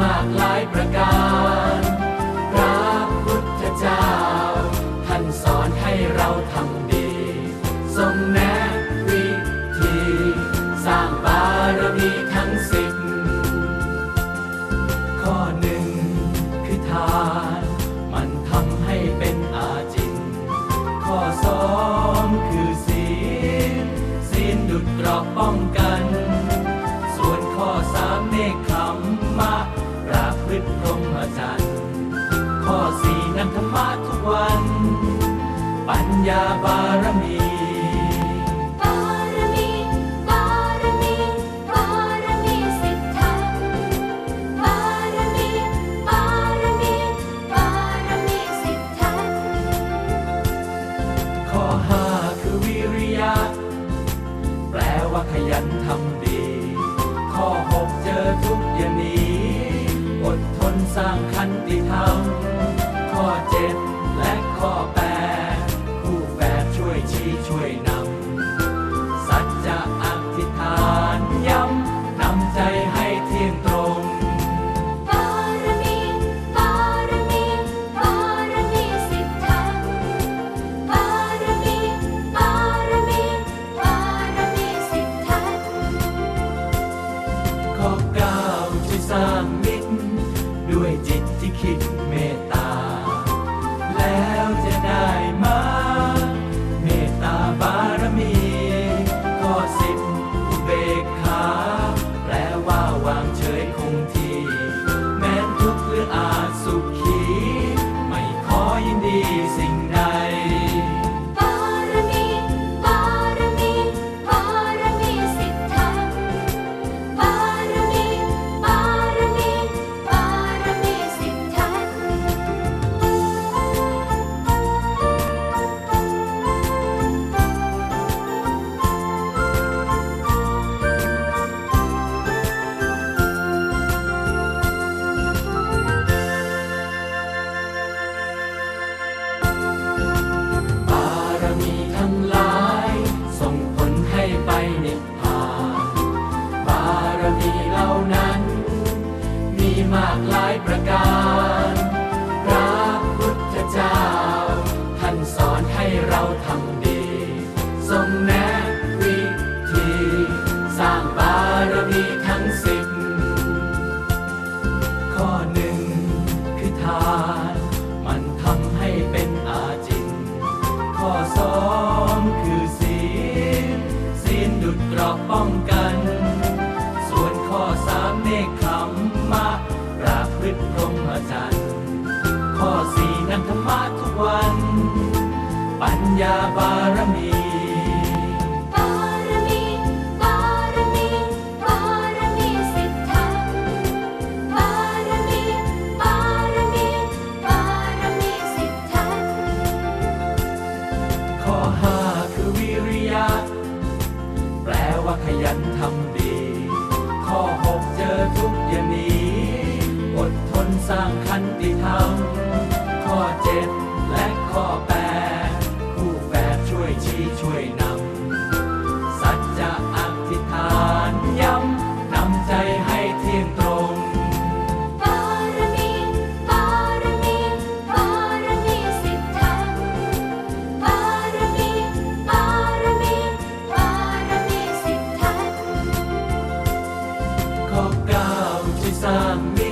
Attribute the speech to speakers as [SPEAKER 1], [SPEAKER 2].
[SPEAKER 1] มากหลายประการ พระพุทธเจ้า ท่านสอนให้เราทำดี ทรงแนะวิธี สร้างบารมีทั้งสิบข้อหนึ่ง สีนัำธรรมะทุกวัน ปัญญาบารมี
[SPEAKER 2] บารมีบารมีบารมีสิทธังบารมีบารมีบารมีสิทธัง
[SPEAKER 1] ข้อห้าคือวิริยะ แปลว่าขยันทำดี ที่ช่วยนำ ญาบารมีข้อห้าคือวิริยะ แปลว่าขยันทำดี ข้อหกเจอทุกอย่าง
[SPEAKER 2] นีอดทนสร้างคันติธรรม
[SPEAKER 1] ข้อเจ็ดางมี